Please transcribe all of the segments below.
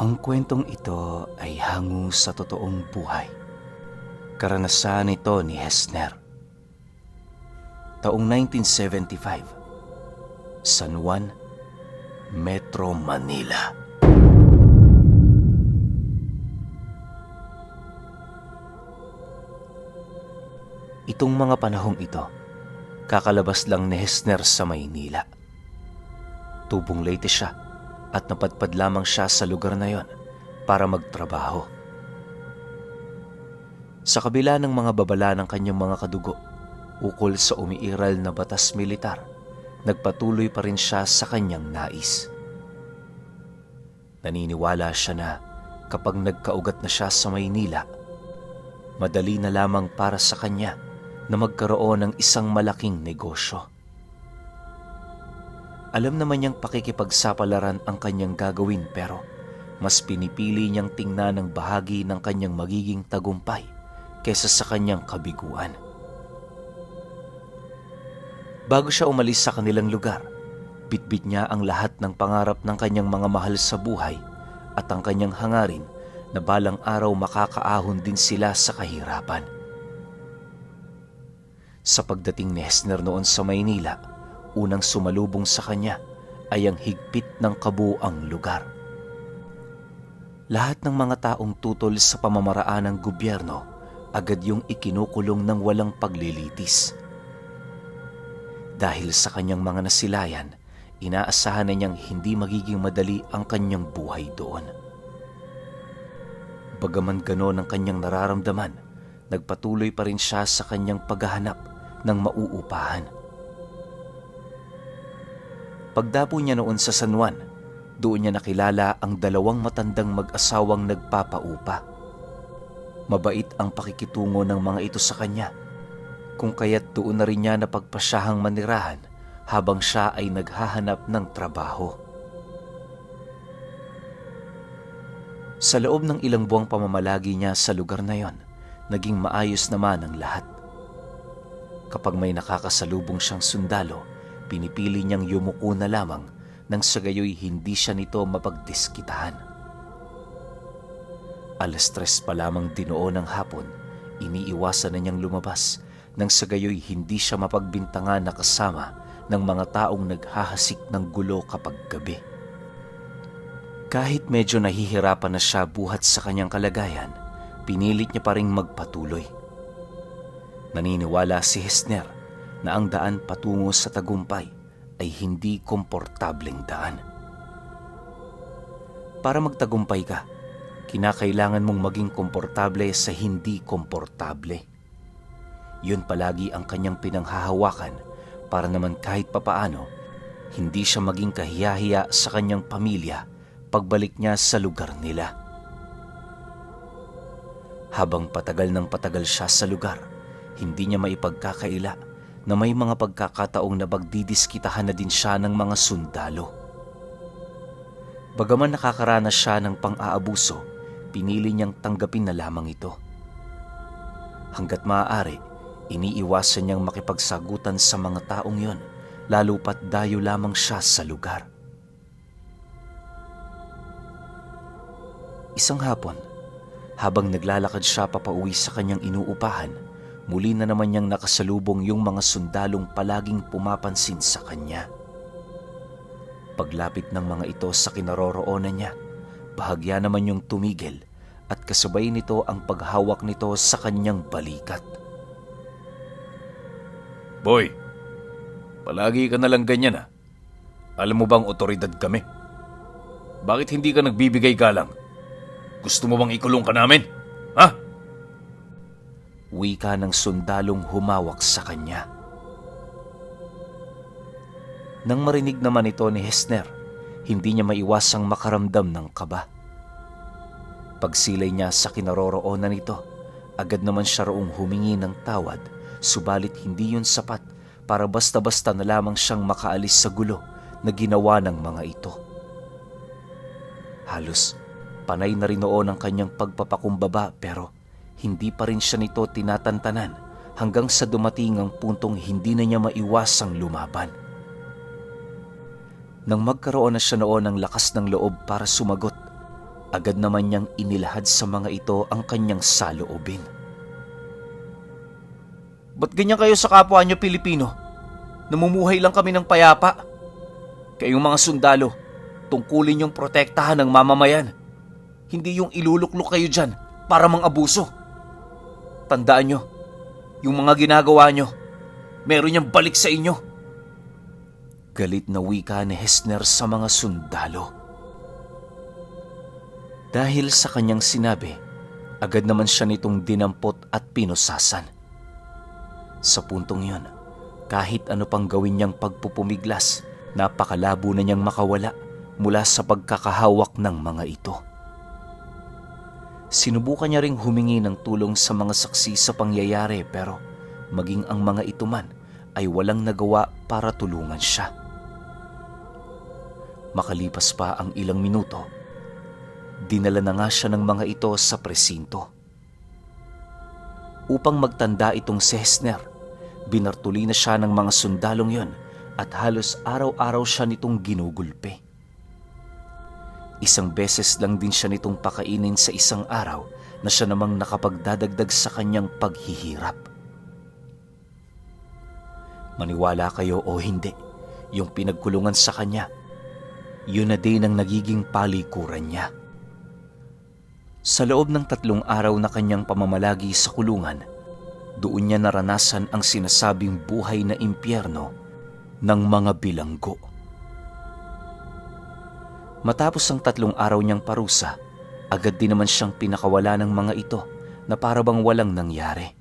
Ang kwentong ito ay hango sa totoong buhay. Karanasan ito ni Hesner. Taong 1975, San Juan, Metro Manila. Itong mga panahong ito, kakalabas lang ni Hesner sa Maynila. Tubong Leyte siya at napadpad lamang siya sa lugar na yon para magtrabaho. Sa kabila ng mga babala ng kanyang mga kadugo, ukol sa umiiral na batas militar, nagpatuloy pa rin siya sa kanyang nais. Naniniwala siya na kapag nagkaugat na siya sa Maynila, madali na lamang para sa kanya na magkaroon ng isang malaking negosyo. Alam naman niyang pakikipagsapalaran ang kanyang gagawin pero mas pinipili niyang tingnan ang bahagi ng kanyang magiging tagumpay kesa sa kanyang kabiguan. Bago siya umalis sa kanilang lugar, bitbit niya ang lahat ng pangarap ng kanyang mga mahal sa buhay at ang kanyang hangarin na balang araw makakaahon din sila sa kahirapan. Sa pagdating ni Hesner noon sa Maynila, unang sumalubong sa kanya ay ang higpit ng kabuang lugar. Lahat ng mga taong tutol sa pamamaraan ng gobyerno agad yung ikinukulong ng walang paglilitis. Dahil sa kanyang mga nasilayan, inaasahan na niyang hindi magiging madali ang kanyang buhay doon. Bagaman gano'n ang kanyang nararamdaman, nagpatuloy pa rin siya sa kanyang paghahanap ng mauupahan. Pagdapo niya noon sa San Juan, doon niya nakilala ang dalawang matandang mag-asawang nagpapaupa. Mabait ang pakikitungo ng mga ito sa kanya, kung kaya't doon na rin niya napagpasyahang manirahan habang siya ay naghahanap ng trabaho. Sa loob ng ilang buwang pamamalagi niya sa lugar na yon, naging maayos naman ang lahat. Kapag may nakakasalubong siyang sundalo, pinipili niyang yumuko na lamang nang sa gayoy hindi siya nito mapagdiskitahan. Alas tres pa lamang dinoo ng hapon, iniiwasan na niyang lumabas nang sa gayoy hindi siya mapagbintangan na kasama ng mga taong naghahasik ng gulo kapag gabi. Kahit medyo nahihirapan na siya buhat sa kanyang kalagayan, pinilit niya pa ring magpatuloy. Naniniwala si Hesner na ang daan patungo sa tagumpay ay hindi komportableng daan. Para magtagumpay ka, kinakailangan mong maging komportable sa hindi komportable. Yun palagi ang kanyang pinanghahawakan para naman kahit papaano, hindi siya maging kahiyahiya sa kanyang pamilya pagbalik niya sa lugar nila. Habang patagal ng patagal siya sa lugar, hindi niya maipagkakaila na may mga pagkakataong nabagdidiskitahan na din siya ng mga sundalo. Bagaman nakakaranas siya ng pang-aabuso, pinili niyang tanggapin na lamang ito. Hanggat maaari, iniiwasan niyang makipagsagutan sa mga taong yon, lalo pat dayo lamang siya sa lugar. Isang hapon, habang naglalakad siya papauwi sa kanyang inuupahan, muli na naman niyang nakasalubong yung mga sundalong palaging pumapansin sa kanya. Paglapit ng mga ito sa kinaroroonan niya, bahagya naman yung tumigil at kasabay nito ang paghawak nito sa kanyang balikat. Boy, palagi ka na lang ganyan ah. Alam mo bang otoridad kami? Bakit hindi ka nagbibigay galang? Gusto mo bang ikulong ka namin? Ha? Wika ng sundalong humawak sa kanya. Nang marinig naman ito ni Hesner, hindi niya maiwasang makaramdam ng kaba. Pagsilay niya sa kinaroroonan nito, agad naman siya roong humingi ng tawad, subalit hindi yun sapat para basta-basta na lamang siyang makaalis sa gulo na ginawa ng mga ito. Halos panay na rin noon ang kanyang pagpapakumbaba pero hindi pa rin siya nito tinatantanan hanggang sa dumating ang puntong hindi na niya maiwasang lumaban. Nang magkaroon na siya noon ng lakas ng loob para sumagot, agad naman niyang inilahad sa mga ito ang kanyang saloobin. Ba't ganyan kayo sa kapwa niyo Pilipino? Namumuhay lang kami ng payapa. Kayong mga sundalo, tungkulin yung protektahan ng mamamayan. Hindi yung iluluklok kayo dyan para mang abuso. Tandaan nyo, yung mga ginagawa nyo, meron niyang balik sa inyo. Galit na wika ni Hesner sa mga sundalo. Dahil sa kanyang sinabi, agad naman siya nitong dinampot at pinusasan. Sa puntong yun, kahit ano pang gawin niyang pagpupumiglas, napakalabo na niyang makawala mula sa pagkakahawak ng mga ito. Sinubukan niya ring humingi ng tulong sa mga saksi sa pangyayari pero maging ang mga ito man ay walang nagawa para tulungan siya. Makalipas pa ang ilang minuto, dinala na nga siya ng mga ito sa presinto. Upang magtanda itong si Hesner, binartuli na siya ng mga sundalong yon at halos araw-araw siya nitong ginugulpe. Isang beses lang din siya nitong pakainin sa isang araw na siya namang nakapagdadagdag sa kanyang paghihirap. Maniwala kayo o hindi, yung pinagkulungan sa kanya, yun na din ang nagiging palikuran niya. Sa loob ng tatlong araw na kanyang pamamalagi sa kulungan, doon niya naranasan ang sinasabing buhay na impyerno ng mga bilanggo. Matapos ang tatlong araw niyang parusa, agad din naman siyang pinakawala ng mga ito na parabang walang nangyari.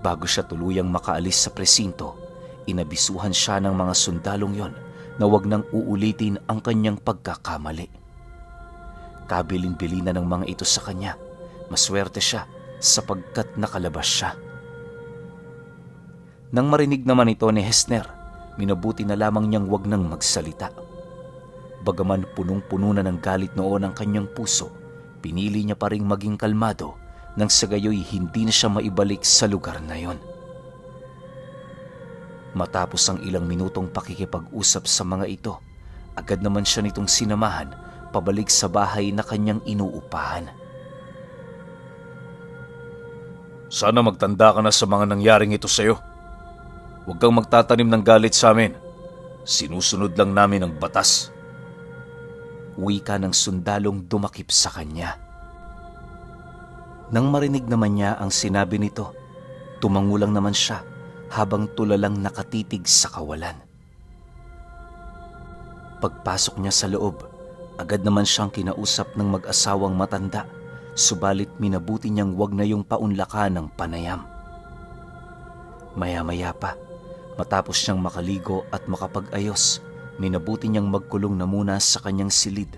Bago siya tuluyang makaalis sa presinto, inabisuhan siya ng mga sundalong yon na wag nang uulitin ang kanyang pagkakamali. Kabilin-bilina ng mga ito sa kanya, maswerte siya sapagkat nakalabas siya. Nang marinig naman ito ni Hesner, minabuti na lamang niyang wag nang magsalita. Bagaman punong-puno na ng galit noon ang kanyang puso, pinili niya pa ring maging kalmado nang sa gayoy hindi na siya maibalik sa lugar na yon. Matapos ang ilang minutong pakikipag-usap sa mga ito, agad naman siya nitong sinamahan pabalik sa bahay na kanyang inuupahan. Sana magtanda ka na sa mga nangyaring ito sa'yo. Huwag kang magtatanim ng galit sa amin. Sinusunod lang namin ang batas. Wika ng sundalong dumakip sa kanya. Nang marinig naman niya ang sinabi nito, tumangulang naman siya habang tulalang nakatitig sa kawalan. Pagpasok niya sa loob, agad naman siyang kinausap ng mag-asawang matanda, subalit minabuti niyang wag na yung paunlakan ng panayam. Maya-maya pa, matapos siyang makaligo at makapag-ayos, minabuti niyang magkulong na muna sa kanyang silid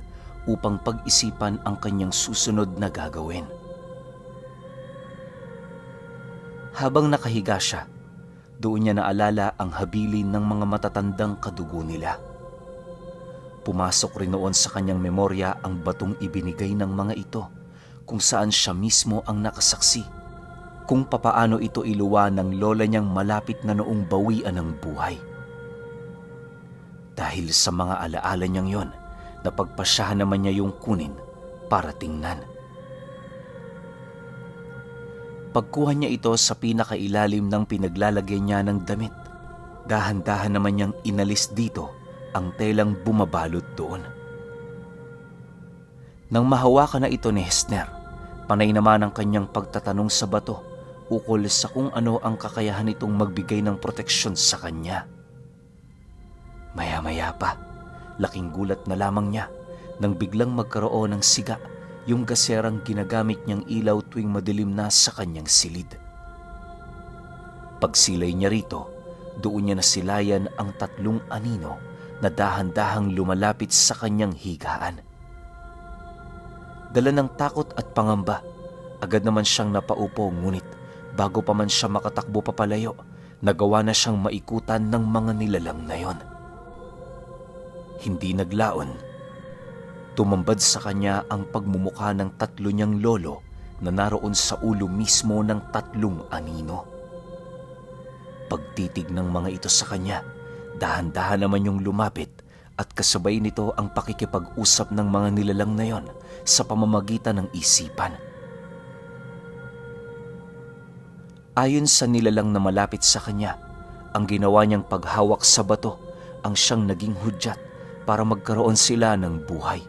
upang pag-isipan ang kanyang susunod na gagawin. Habang nakahiga siya, doon niya naalala ang habilin ng mga matatandang kadugo nila. Pumasok rin noon sa kanyang memorya ang batong ibinigay ng mga ito kung saan siya mismo ang nakasaksi kung papaano ito iluwa ng lola niyang malapit na noong bawian ng buhay. Dahil sa mga alaala niyang yon, napagpasyahan naman niya yung kunin para tingnan. Pagkuha niya ito sa pinakailalim ng pinaglalagay niya ng damit, dahan-dahan naman niyang inalis dito ang telang bumabalot doon. Nang mahawakan na ito ni Hesner, panay naman ang kanyang pagtatanong sa bato ukol sa kung ano ang kakayahan nitong magbigay ng proteksyon sa kanya. Maya-maya pa, laking gulat na lamang niya nang biglang magkaroon ng siga yung gaserang ginagamit niyang ilaw tuwing madilim na sa kanyang silid. Pagsilay niya rito, doon niya nasilayan ang tatlong anino na dahan-dahang lumalapit sa kanyang higaan. Dala ng takot at pangamba, agad naman siyang napaupo ngunit bago pa man siya makatakbo papalayo, nagawa na siyang maikutan ng mga nilalang na yon. Hindi naglaon, Tumambad sa kanya ang pagmumukha ng tatlo niyang lolo na naroon sa ulo mismo ng tatlong anino. Pagtitig ng mga ito sa kanya, dahan-dahan naman yung lumapit at kasabay nito ang pakikipag-usap ng mga nilalang na yon sa pamamagitan ng isipan. Ayon sa nilalang na malapit sa kanya, ang ginawa niyang paghawak sa bato ang siyang naging hudyat para magkaroon sila ng buhay.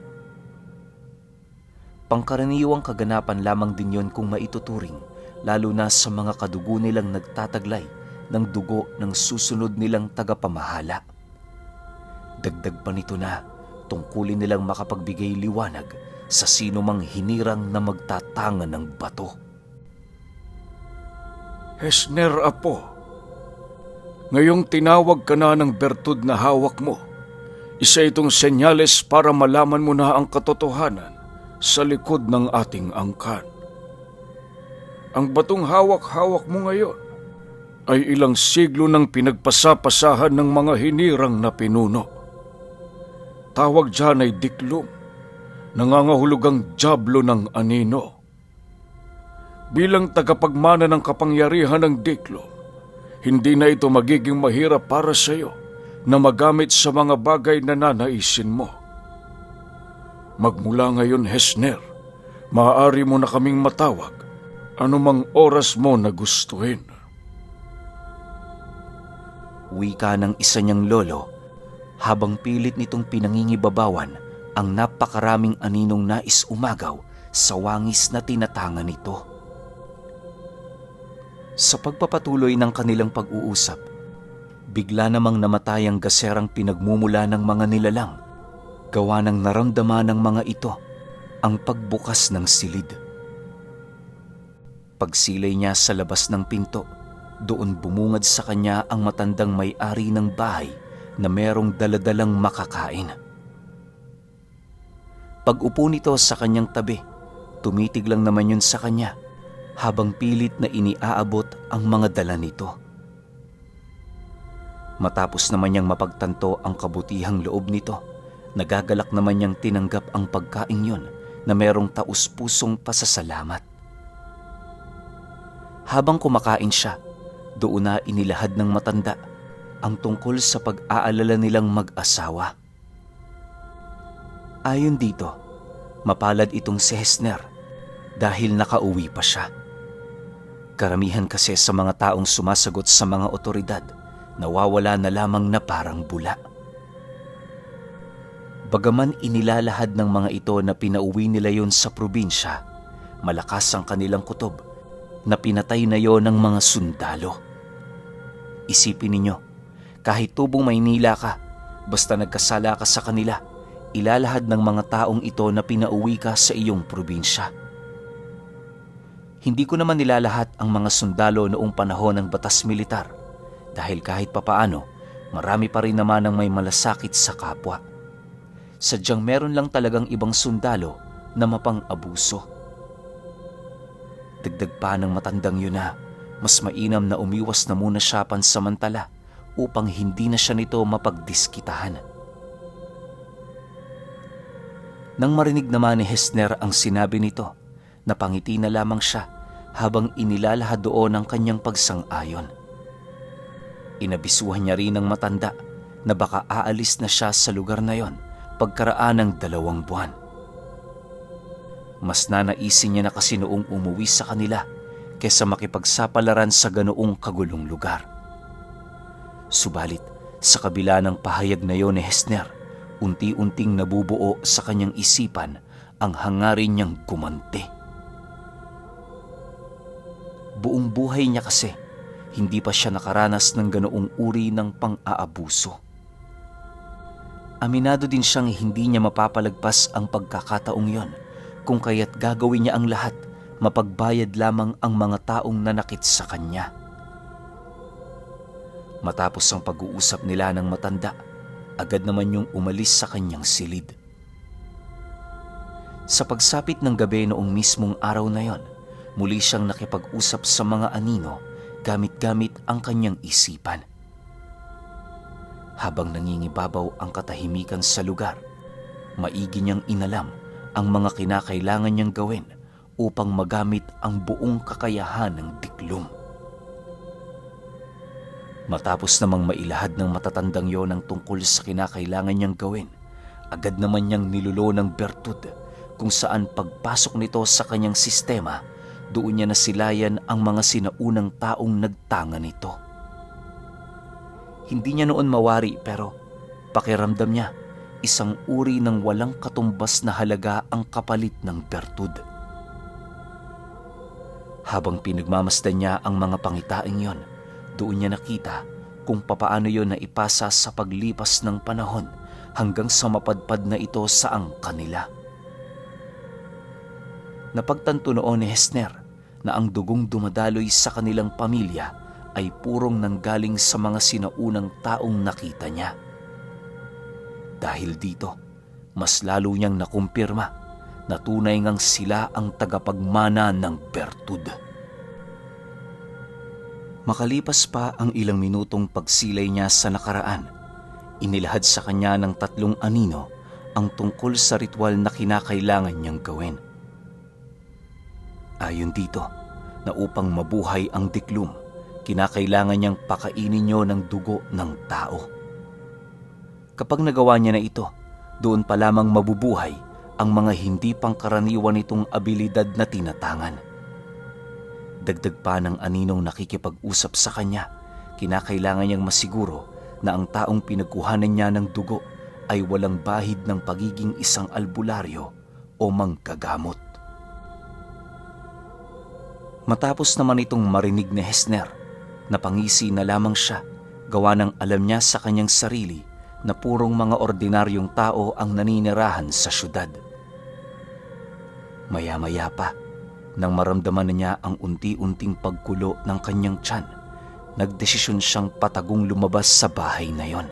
Pangkaraniwang kaganapan lamang din yon kung maituturing, lalo na sa mga kadugo nilang nagtataglay ng dugo ng susunod nilang tagapamahala. Dagdag pa nito na tungkulin nilang makapagbigay liwanag sa sino mang hinirang na magtatanga ng bato. Hesner Apo, ngayong tinawag ka na ng bertud na hawak mo, isa itong senyales para malaman mo na ang katotohanan sa likod ng ating angkan. Ang batong hawak-hawak mo ngayon ay ilang siglo ng pinagpasapasahan ng mga hinirang na pinuno. Tawag dyan ay diklom, nangangahulugang jablo ng anino bilang tagapagmana ng kapangyarihan ng Diklo, hindi na ito magiging mahirap para sa iyo na magamit sa mga bagay na nanaisin mo. Magmula ngayon, Hesner, maaari mo na kaming matawag anumang oras mo na gustuhin. Wika ng isa niyang lolo habang pilit nitong pinangingibabawan ang napakaraming aninong nais umagaw sa wangis na tinatanga nito. Sa pagpapatuloy ng kanilang pag-uusap, bigla namang namatay ang gaserang pinagmumula ng mga nilalang. Gawa ng naramdaman ng mga ito ang pagbukas ng silid. Pagsilay niya sa labas ng pinto, doon bumungad sa kanya ang matandang may-ari ng bahay na merong daladalang makakain. Pag-upo nito sa kanyang tabi, tumitig lang naman yun sa kanya habang pilit na iniaabot ang mga dala nito. Matapos naman niyang mapagtanto ang kabutihang loob nito, nagagalak naman niyang tinanggap ang pagkain yon na merong taus-pusong pasasalamat. Habang kumakain siya, doon na inilahad ng matanda ang tungkol sa pag-aalala nilang mag-asawa. Ayon dito, mapalad itong si Hesner dahil nakauwi pa siya. Karamihan kasi sa mga taong sumasagot sa mga otoridad, nawawala na lamang na parang bula. Bagaman inilalahad ng mga ito na pinauwi nila yon sa probinsya, malakas ang kanilang kutob na pinatay na yon ng mga sundalo. Isipin ninyo, kahit tubong Maynila ka, basta nagkasala ka sa kanila, ilalahad ng mga taong ito na pinauwi ka sa iyong probinsya. Hindi ko naman nilalahat ang mga sundalo noong panahon ng batas militar dahil kahit papaano, marami pa rin naman ang may malasakit sa kapwa. Sadyang meron lang talagang ibang sundalo na mapang-abuso. Dagdag pa ng matandang yun na mas mainam na umiwas na muna siya pansamantala upang hindi na siya nito mapagdiskitahan. Nang marinig naman ni Hesner ang sinabi nito, napangiti na lamang siya habang inilalahad doon ang kanyang pagsang-ayon. Inabisuhan niya rin ng matanda na baka aalis na siya sa lugar na yon pagkaraan ng dalawang buwan. Mas nanaisin niya na kasi noong umuwi sa kanila kesa makipagsapalaran sa ganoong kagulong lugar. Subalit, sa kabila ng pahayag na yon ni Hesner, unti-unting nabubuo sa kanyang isipan ang hangarin niyang gumante. Buong buhay niya kasi, hindi pa siya nakaranas ng ganoong uri ng pang-aabuso. Aminado din siyang hindi niya mapapalagpas ang pagkakataong yon kung kaya't gagawin niya ang lahat mapagbayad lamang ang mga taong nanakit sa kanya. Matapos ang pag-uusap nila ng matanda, agad naman yung umalis sa kanyang silid. Sa pagsapit ng gabi noong mismong araw na yon, muli siyang nakipag-usap sa mga anino gamit-gamit ang kanyang isipan. Habang nangingibabaw ang katahimikan sa lugar, maigi niyang inalam ang mga kinakailangan niyang gawin upang magamit ang buong kakayahan ng diklom. Matapos namang mailahad ng matatandang yon ang tungkol sa kinakailangan niyang gawin, agad naman niyang nilulo ng bertud kung saan pagpasok nito sa kanyang sistema, doon niya nasilayan ang mga sinaunang taong nagtanga nito. Hindi niya noon mawari pero pakiramdam niya isang uri ng walang katumbas na halaga ang kapalit ng bertud. Habang pinagmamasdan niya ang mga pangitaing yon, doon niya nakita kung papaano yon na ipasa sa paglipas ng panahon hanggang sa mapadpad na ito sa ang kanila. Napagtanto noon ni Hesner na ang dugong dumadaloy sa kanilang pamilya ay purong nanggaling sa mga sinaunang taong nakita niya. Dahil dito, mas lalo niyang nakumpirma na tunay ngang sila ang tagapagmana ng bertud. Makalipas pa ang ilang minutong pagsilay niya sa nakaraan, inilahad sa kanya ng tatlong anino ang tungkol sa ritual na kinakailangan niyang gawin. Ayon dito, na upang mabuhay ang diklum, kinakailangan niyang pakainin niyo ng dugo ng tao. Kapag nagawa niya na ito, doon pa lamang mabubuhay ang mga hindi pangkaraniwan nitong abilidad na tinatangan. Dagdag pa ng aninong nakikipag-usap sa kanya, kinakailangan niyang masiguro na ang taong pinagkuhanan niya ng dugo ay walang bahid ng pagiging isang albularyo o mangkagamot. Matapos naman itong marinig ni Hesner, napangisi na lamang siya gawa ng alam niya sa kanyang sarili na purong mga ordinaryong tao ang naninirahan sa syudad. Maya-maya pa, nang maramdaman niya ang unti-unting pagkulo ng kanyang tiyan, nagdesisyon siyang patagong lumabas sa bahay na yon.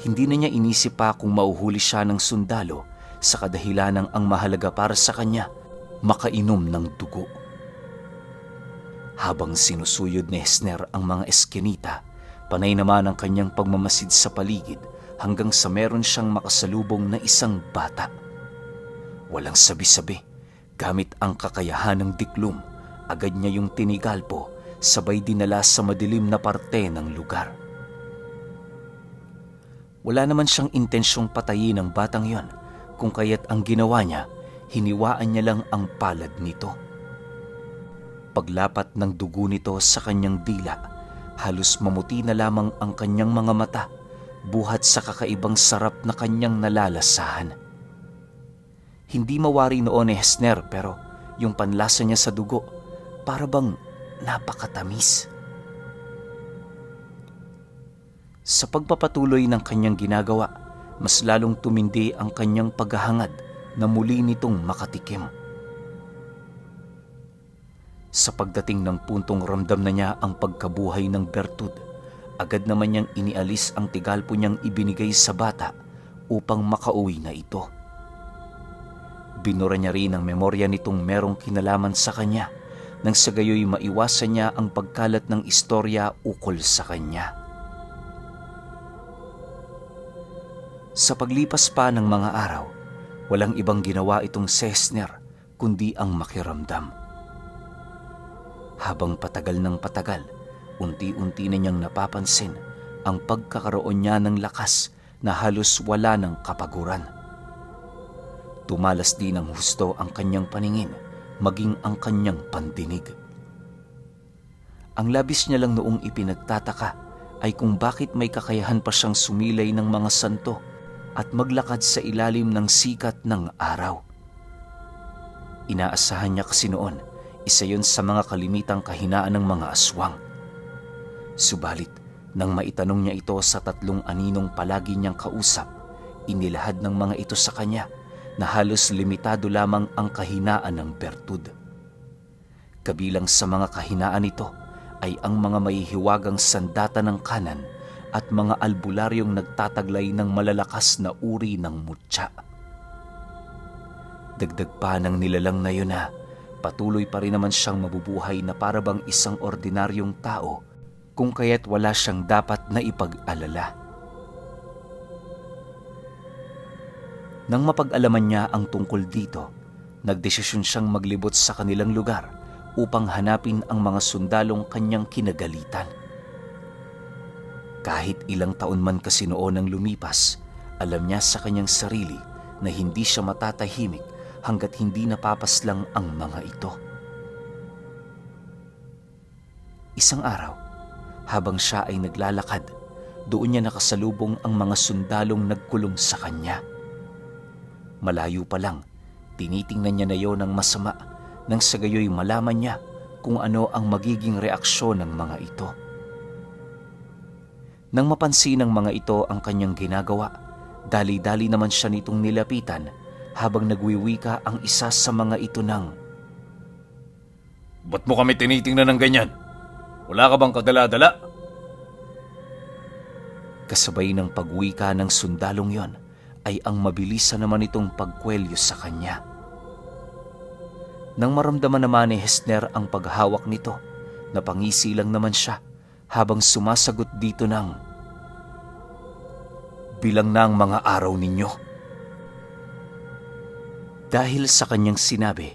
Hindi na niya inisip pa kung mauhuli siya ng sundalo sa kadahilanang ang mahalaga para sa kanya, makainom ng dugo. Habang sinusuyod ni Hesner ang mga eskinita, panay naman ang kanyang pagmamasid sa paligid hanggang sa meron siyang makasalubong na isang bata. Walang sabi-sabi, gamit ang kakayahan ng diklum, agad niya yung tinigalpo, sabay dinala sa madilim na parte ng lugar. Wala naman siyang intensyong patayin ang batang yon, kung kaya't ang ginawa niya, hiniwaan niya lang ang palad nito. Paglapat ng dugo nito sa kanyang dila, halos mamuti na lamang ang kanyang mga mata, buhat sa kakaibang sarap na kanyang nalalasahan. Hindi mawari noon ni Hesner pero yung panlasa niya sa dugo, para bang napakatamis. Sa pagpapatuloy ng kanyang ginagawa, mas lalong tumindi ang kanyang paghahangad na muli nitong makatikim. Sa pagdating ng puntong ramdam na niya ang pagkabuhay ng bertud, agad naman niyang inialis ang tigalpo niyang ibinigay sa bata upang makauwi na ito. Binura niya rin ang memorya nitong merong kinalaman sa kanya nang sa gayoy maiwasan niya ang pagkalat ng istorya ukol sa kanya. Sa paglipas pa ng mga araw, walang ibang ginawa itong Sesner kundi ang makiramdam. Habang patagal ng patagal, unti-unti na niyang napapansin ang pagkakaroon niya ng lakas na halos wala ng kapaguran. Tumalas din ng husto ang kanyang paningin, maging ang kanyang pandinig. Ang labis niya lang noong ipinagtataka ay kung bakit may kakayahan pa siyang sumilay ng mga santo at maglakad sa ilalim ng sikat ng araw. Inaasahan niya kasi noon, isa yon sa mga kalimitang kahinaan ng mga aswang. Subalit, nang maitanong niya ito sa tatlong aninong palagi niyang kausap, inilahad ng mga ito sa kanya na halos limitado lamang ang kahinaan ng bertud. Kabilang sa mga kahinaan nito ay ang mga mahihiwagang sandata ng kanan at mga albularyong nagtataglay ng malalakas na uri ng mutya. Dagdag pa ng nilalang na yun na patuloy pa rin naman siyang mabubuhay na parabang isang ordinaryong tao kung kaya't wala siyang dapat na ipag-alala. Nang mapag-alaman niya ang tungkol dito, nagdesisyon siyang maglibot sa kanilang lugar upang hanapin ang mga sundalong kanyang kinagalitan. Kahit ilang taon man kasi noon ang lumipas, alam niya sa kanyang sarili na hindi siya matatahimik hanggat hindi napapaslang ang mga ito. Isang araw, habang siya ay naglalakad, doon niya nakasalubong ang mga sundalong nagkulong sa kanya. Malayo pa lang, tinitingnan niya na yon ng masama nang sa gayoy malaman niya kung ano ang magiging reaksyon ng mga ito. Nang mapansin ng mga ito ang kanyang ginagawa, dali-dali naman siya nitong nilapitan habang nagwiwika ang isa sa mga ito ng Ba't mo kami tinitingnan ng ganyan? Wala ka bang kadala-dala? kasabay ng pagwika ng sundalong yon ay ang mabilisan naman itong pagkwelyo sa kanya. Nang maramdaman naman ni Hesner ang paghawak nito, napangisi lang naman siya habang sumasagot dito ng Bilang na ang mga araw ninyo. Dahil sa kanyang sinabi,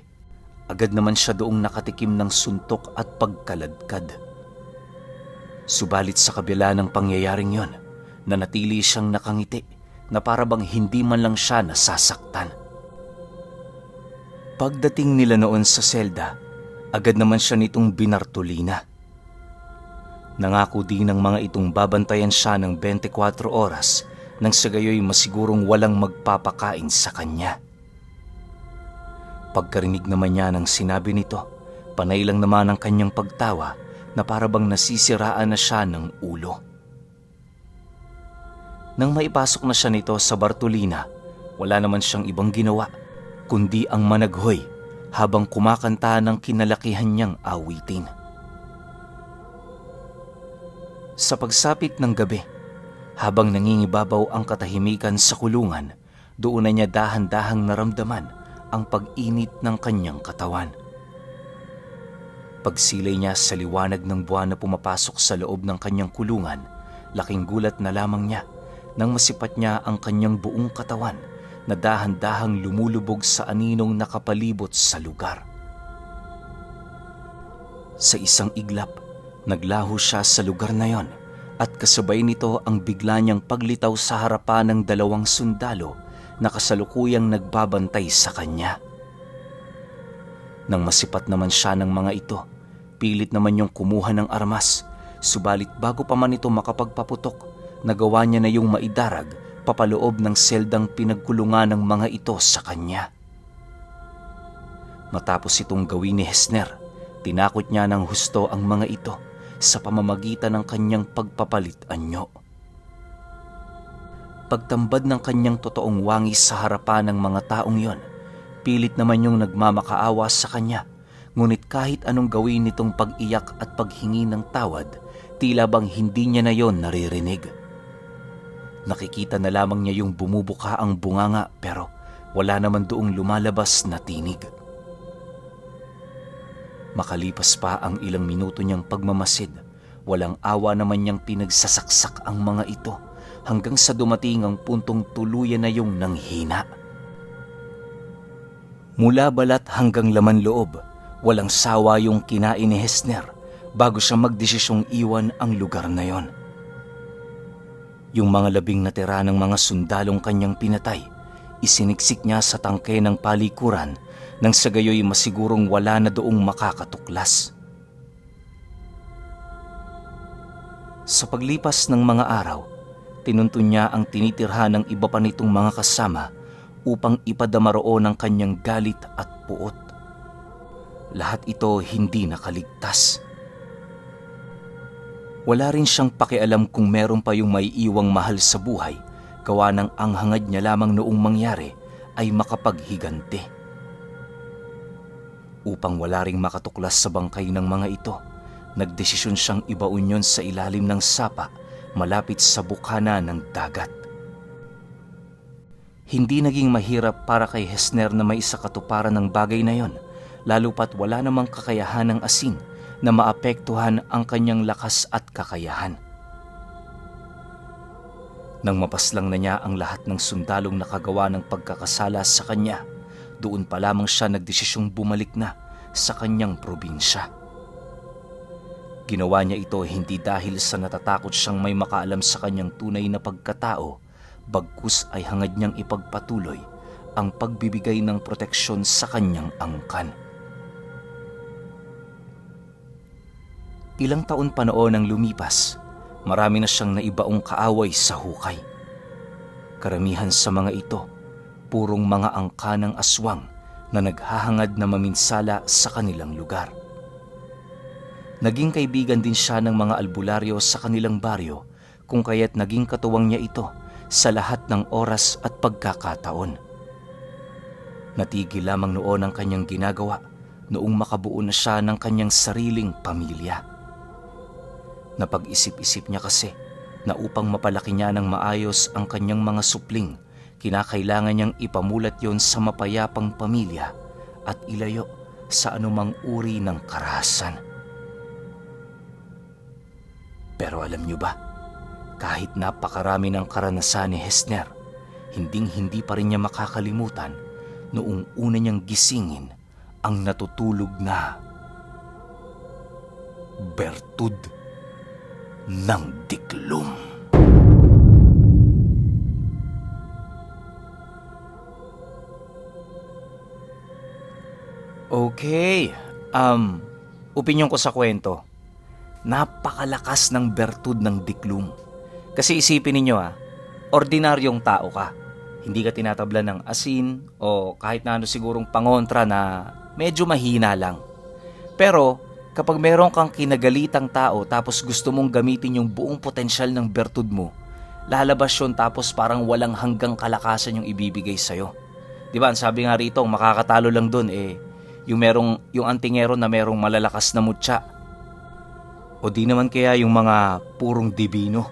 agad naman siya doong nakatikim ng suntok at pagkaladkad. Subalit sa kabila ng pangyayaring yon, nanatili siyang nakangiti na parabang hindi man lang siya nasasaktan. Pagdating nila noon sa selda, agad naman siya nitong binartolina. Nangako din ng mga itong babantayan siya ng 24 oras nang sa gayoy masigurong walang magpapakain sa kanya. Pagkarinig naman niya ng sinabi nito, panay lang naman ang kanyang pagtawa na parabang nasisiraan na siya ng ulo. Nang maipasok na siya nito sa Bartolina, wala naman siyang ibang ginawa, kundi ang managhoy habang kumakanta ng kinalakihan niyang awitin. Sa pagsapit ng gabi, habang nangingibabaw ang katahimikan sa kulungan, doon na niya dahan-dahang naramdaman ang pag-init ng kanyang katawan. Pagsilay niya sa liwanag ng buwan na pumapasok sa loob ng kanyang kulungan, laking gulat na lamang niya nang masipat niya ang kanyang buong katawan na dahan-dahang lumulubog sa aninong nakapalibot sa lugar. Sa isang iglap, naglaho siya sa lugar na yon at kasabay nito ang bigla niyang paglitaw sa harapan ng dalawang sundalo na kasalukuyang nagbabantay sa kanya. Nang masipat naman siya ng mga ito, pilit naman niyang kumuha ng armas, subalit bago pa man ito makapagpaputok, nagawa niya na yung maidarag papaloob ng seldang pinagkulungan ng mga ito sa kanya. Matapos itong gawin ni Hesner, tinakot niya ng husto ang mga ito sa pamamagitan ng kanyang pagpapalit anyo. Pagtambad ng kanyang totoong wangis sa harapan ng mga taong yon, pilit naman yung nagmamakaawa sa kanya, ngunit kahit anong gawin nitong pag-iyak at paghingi ng tawad, tila bang hindi niya na yon naririnig. Nakikita na lamang niya yung bumubuka ang bunganga pero wala naman doong lumalabas na tinig. Makalipas pa ang ilang minuto niyang pagmamasid, walang awa naman niyang pinagsasaksak ang mga ito hanggang sa dumating ang puntong tuluyan na yung nanghina. Mula balat hanggang laman loob, walang sawa yung kinain ni Hesner bago siya magdesisyong iwan ang lugar na yon. Yung mga labing natira ng mga sundalong kanyang pinatay, isiniksik niya sa tangke ng palikuran nang sa gayoy masigurong wala na doong makakatuklas. Sa paglipas ng mga araw, tinuntun niya ang tinitirhan ng iba pa nitong mga kasama upang ipadama roon ang kanyang galit at puot. Lahat ito hindi nakaligtas. Wala rin siyang pakialam kung meron pa yung may iwang mahal sa buhay, gawa ng ang hangad niya lamang noong mangyari ay makapaghigante. Upang wala ring makatuklas sa bangkay ng mga ito, nagdesisyon siyang ibaon yon sa ilalim ng sapa malapit sa bukana ng dagat. Hindi naging mahirap para kay Hesner na may isa katuparan ng bagay na yon, lalo pat wala namang kakayahan ng asin na maapektuhan ang kanyang lakas at kakayahan. Nang mapaslang na niya ang lahat ng sundalong nakagawa ng pagkakasala sa kanya, doon pa lamang siya nagdesisyong bumalik na sa kanyang probinsya. Ginawa niya ito hindi dahil sa natatakot siyang may makaalam sa kanyang tunay na pagkatao, bagkus ay hangad niyang ipagpatuloy ang pagbibigay ng proteksyon sa kanyang angkan. Ilang taon pa noon ang lumipas, marami na siyang naibaong kaaway sa hukay. Karamihan sa mga ito, purong mga angka ng aswang na naghahangad na maminsala sa kanilang lugar. Naging kaibigan din siya ng mga albularyo sa kanilang baryo kung kaya't naging katuwang niya ito sa lahat ng oras at pagkakataon. Natigil lamang noon ang kanyang ginagawa noong makabuo na siya ng kanyang sariling pamilya. Napag-isip-isip niya kasi na upang mapalaki niya ng maayos ang kanyang mga supling, kinakailangan niyang ipamulat yon sa mapayapang pamilya at ilayo sa anumang uri ng karahasan. Pero alam niyo ba, kahit napakarami ng karanasan ni Hesner, hinding-hindi pa rin niya makakalimutan noong una niyang gisingin ang natutulog na Bertud ng Diklum. Okay, um, opinion ko sa kwento. Napakalakas ng bertud ng diklum. Kasi isipin ninyo ah, ordinaryong tao ka. Hindi ka tinatabla ng asin o kahit na ano sigurong pangontra na medyo mahina lang. Pero kapag meron kang kinagalitang tao tapos gusto mong gamitin yung buong potensyal ng bertud mo, lalabas yun tapos parang walang hanggang kalakasan yung ibibigay sa'yo. Di ba? Ang sabi nga rito, makakatalo lang dun eh, yung merong, yung antingero na merong malalakas na mutya. O di naman kaya yung mga purong dibino.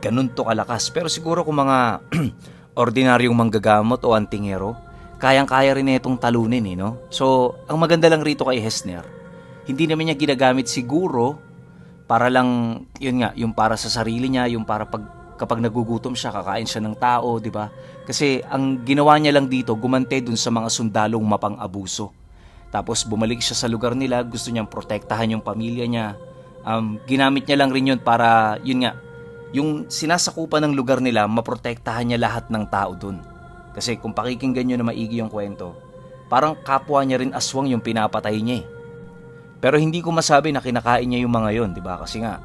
Ganun to kalakas. Pero siguro kung mga ordinaryong manggagamot o antingero, kayang-kaya rin itong talunin eh, no? So, ang maganda lang rito kay Hesner, hindi naman niya ginagamit siguro para lang, yun nga, yung para sa sarili niya, yung para pag kapag nagugutom siya, kakain siya ng tao, di ba? Kasi ang ginawa niya lang dito, gumante dun sa mga sundalong mapang-abuso. Tapos bumalik siya sa lugar nila, gusto niyang protektahan yung pamilya niya. Um, ginamit niya lang rin yun para, yun nga, yung sinasakupan ng lugar nila, maprotektahan niya lahat ng tao dun. Kasi kung pakikinggan nyo na maigi yung kwento, parang kapwa niya rin aswang yung pinapatay niya eh. Pero hindi ko masabi na kinakain niya yung mga yon, di ba? Kasi nga,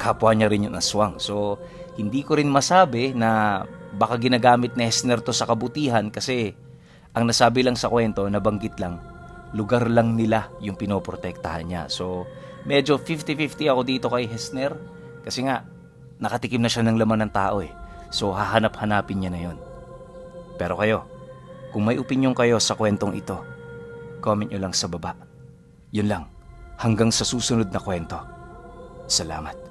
kapwa niya rin yung aswang. So, hindi ko rin masabi na baka ginagamit ni Hesner to sa kabutihan kasi ang nasabi lang sa kwento, nabanggit lang, lugar lang nila yung pinoprotektahan niya. So, medyo 50-50 ako dito kay Hesner kasi nga, nakatikim na siya ng laman ng tao eh. So, hahanap-hanapin niya na yon. Pero kayo, kung may opinion kayo sa kwentong ito, comment nyo lang sa baba. Yun lang, hanggang sa susunod na kwento. Salamat.